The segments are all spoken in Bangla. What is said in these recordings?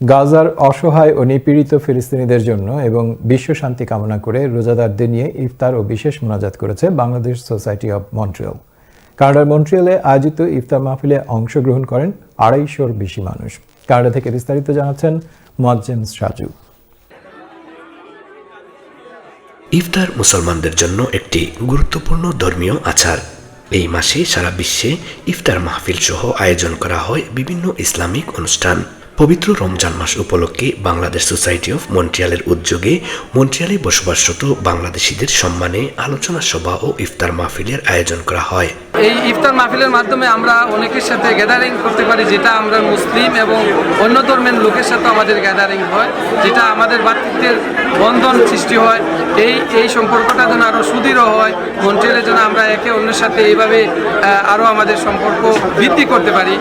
গাজার অসহায় ও নিপীড়িত ফিলিস্তিনিদের জন্য এবং বিশ্ব শান্তি কামনা করে রোজাদারদের নিয়ে ইফতার ও বিশেষ মোনাজাত করেছে বাংলাদেশ সোসাইটি অব মন্ট্রিয়াল। কানাডার মন্ট্রিয়ালে আয়োজিত ইফতার মাহফিলে অংশগ্রহণ করেন আড়াইশোর বেশি মানুষ। কানাডা থেকে বিস্তারিত জানাচ্ছেন মোয়াজ্জেম সাজু। ইফতার মুসলমানদের জন্য একটি গুরুত্বপূর্ণ ধর্মীয় আচার। এই মাসে সারা বিশ্বে ইফতার মাহফিল সহ আয়োজন করা হয় বিভিন্ন ইসলামিক অনুষ্ঠান। পবিত্র রমজান মাস উপলক্ষে বাংলাদেশ সোসাইটি অফ মন্ট্রিয়ালের উদ্যোগে মন্ট্রিয়ালে বসবাসরত বাংলাদেশিদের সম্মানে আলোচনা সভা ও ইফতার মাহফিলের আয়োজন করা হয়। এই ইফতার মাহফিলের মাধ্যমে আমরা অনেকের সাথে গ্যাদারিং করতে পারি, যেটা আমরা মুসলিম এবং অন্য ধর্মের লোকের সাথে আমাদের গ্যাদারিং হয়, যেটা আমাদের ভাতৃত্বের বন্ধন সৃষ্টি হয়। এই এই সম্পর্কটা যেন আরও সুদৃঢ় হয় মন্ট্রিয়ালের যেন আমরা একে অন্যের সাথে এইভাবে আরও আমাদের সম্পর্ক বৃদ্ধি করতে পারি।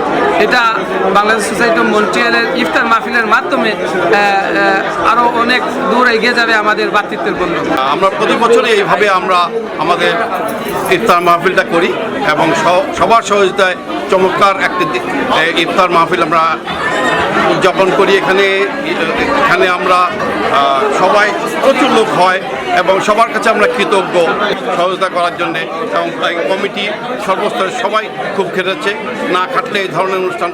এটা বাংলাদেশ সোসাইটি অফ মন্ট্রিয়ালের ইফতার মাহফিলের মাধ্যমে আরও অনেক দূর এগিয়ে যাবে আমাদের ভাতৃত্বের বন্ধন। আমরা প্রতি বছরই এইভাবে আমরা আমাদের ইফতার মাহফিলটা করি। এবং সবার সহযোগিতায় চমৎকার একটি ইফতার মাহফিল আমরা উদযাপন করি। এখানে এখানে আমরা সবাই প্রচুর লোক হয় এবং সবার কাছে আমরা কৃতজ্ঞ সহযোগিতা করার জন্য এবং কমিটি সর্বস্তরে সবাই খুব খেটেছে। না খাটলে এই ধরনের অনুষ্ঠান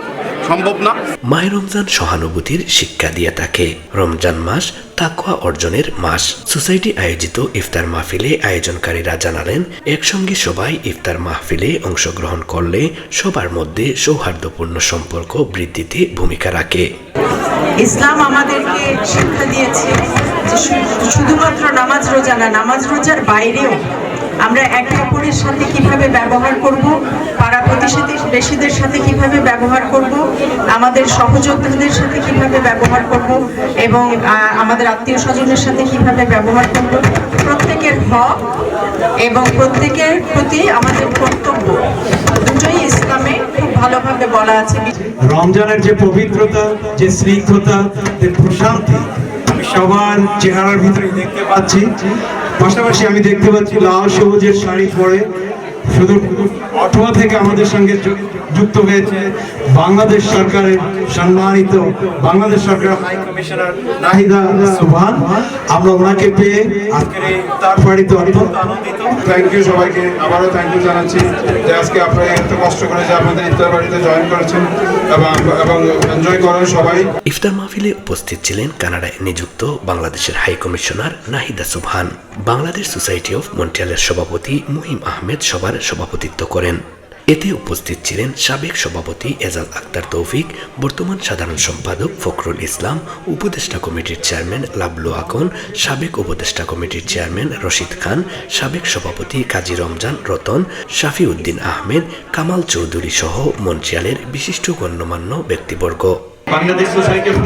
সম্ভব না। মাহে রমজান সহানুভূতির শিক্ষা দিয়ে থাকে। রমজান মাস তাকওয়া অর্জনের মাস। সোসাইটি আয়োজিত ইফতার মাহফিলে আয়োজনকারীরা জানালেন একসঙ্গে সবাই ইফতার মাহফিলে অংশগ্রহণ করলে সবার মধ্যে সৌহার্দ্যপূর্ণ সম্পর্ক বৃদ্ধিতে ভূমিকা রাখে। ইসলাম আমাদেরকে শিক্ষা দিয়েছে যে শুধুমাত্র নামাজ রোজা না নামাজ রোজার বাইরেও আমরা একে অপরের সাথে কীভাবে ব্যবহার করব পাড়া প্রতিবেশী বেশিদের সাথে কীভাবে ব্যবহার করব, আমাদের সহযোদ্ধাদের সাথে কীভাবে ব্যবহার করব এবং আমাদের আত্মীয় স্বজনের সাথে কীভাবে ব্যবহার করব, প্রত্যেকের হক এবং প্রত্যেকের প্রতি আমাদের কর্তব্য। দুটোই ইসলামে খুব ভালোভাবে বলা আছে। রমজানের যে পবিত্রতা, যে স্নিগ্ধতা, যে প্রশান্তি সবার চেহারার ভিতরে দেখতে পাচ্ছি। পাশাপাশি আমি দেখতে পাচ্ছি লাল সবুজের শাড়ি পরে শুধু অটোয়া থেকে আমাদের সঙ্গে যুক্ত হয়েছে বাংলাদেশ সরকারের সম্মানিত বাংলাদেশ সরকার হাই কমিশনার নাহিদা সুবহান। আমরা ওনাকে পেয়ে আজকের এই তার বাড়িতে অত্যন্ত আনন্দিত। থ্যাংক ইউ সবাইকে। আবারও থ্যাংক ইউ জানাচ্ছি যে আজকে আপনারা এত কষ্ট করে যে আপনাদের ইফতার বাড়িতে জয়েন করেছেন ইফতার মাহফিলে উপস্থিত ছিলেন কানাডায় নিযুক্ত বাংলাদেশের হাই কমিশনার নাহিদা সুবহান। বাংলাদেশ সোসাইটি অফ মন্ট্রিয়ালের সভাপতি মুহিম আহমেদ সবার সভাপতিত্ব করেন। এতে উপস্থিত ছিলেন সাবেক সভাপতি এজাজ আক্তার তৌফিক, বর্তমান সাধারণ সম্পাদক ফখরুল ইসলাম, উপদেষ্টা কমিটির চেয়ারম্যান লাবলু আকন সাবেক উপদেষ্টা কমিটির চেয়ারম্যান রশিদ খান, সাবেক সভাপতি কাজী রমজান রতন শাফি উদ্দিন আহমেদ, কামাল চৌধুরী সহ মঞ্চিয়ালের বিশিষ্ট গণ্যমান্য ব্যক্তিবর্গ। বাংলাদেশ সোসাইটি অফ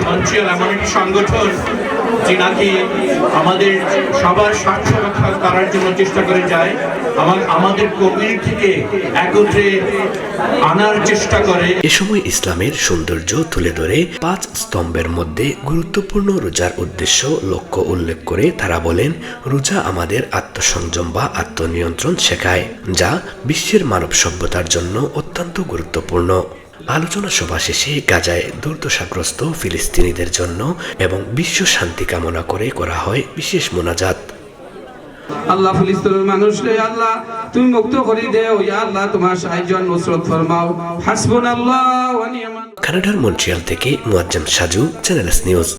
এমন একটি সংগঠন, যে নাকি আমাদের সবার স্বার্থ রক্ষা করার জন্য চেষ্টা করে যায়। এ সময় ইসলামের সৌন্দর্য তুলে ধরে পাঁচ স্তম্ভের মধ্যে গুরুত্বপূর্ণ রোজার উদ্দেশ্য লক্ষ্য উল্লেখ করে তারা বলেন, রোজা আমাদের আত্মসংযম বা আত্মনিয়ন্ত্রণ শেখায়, যা বিশ্বের মানব সভ্যতার জন্য অত্যন্ত গুরুত্বপূর্ণ। আলোচনা সভা শেষে গাজায় দুর্দশাগ্রস্ত ফিলিস্তিনিদের জন্য এবং বিশ্ব শান্তি কামনা করে করা হয় বিশেষ মোনাজাত। আল্লাহ ফিলিস্তিনের মানুষ রে আল্লাহ, তুমি মুক্ত করে দেও। ইয়া আল্লাহ, তোমার সাহায্য নুসরত ফরমাও। হাসবুনাল্লাহ ওয়া নি'মাল কানাডার মন্ট্রিয়াল থেকে মুয়াজ্জাম সাজু চ্যানেলস নিউজ।